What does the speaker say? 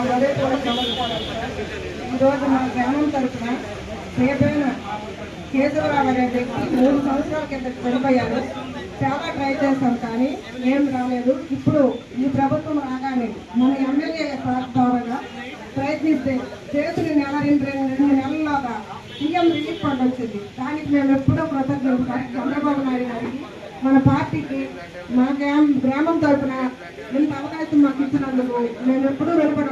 మా ఉదయ కూడా సార్. ఈరోజు మా గ్రామం తరఫున రేపైన కేశవరావు అనే వ్యక్తి మూడు సంవత్సరాల కింద చనిపోయారు చాలా ట్రై చేశాం కానీ ఏం రాలేదు. ఇప్పుడు ఈ ప్రభుత్వం రాగానే మన ఎమ్మెల్యే ద్వారా ప్రయత్నిస్తే చేతులు నెల రెండు రెండు రెండు నెలల్లోగా సీఎం రిలీఫ్ ఫండ్ వచ్చింది. దానికి మేము ఎప్పుడో కృతజ్ఞతలు చంద్రబాబు నాయుడు గారికి మన పార్టీకి మా గ్రామం గ్రామం తరఫున ఇంత అవకాశం మాకు ఇచ్చినందుకు మేము ఎప్పుడూ రుణపడి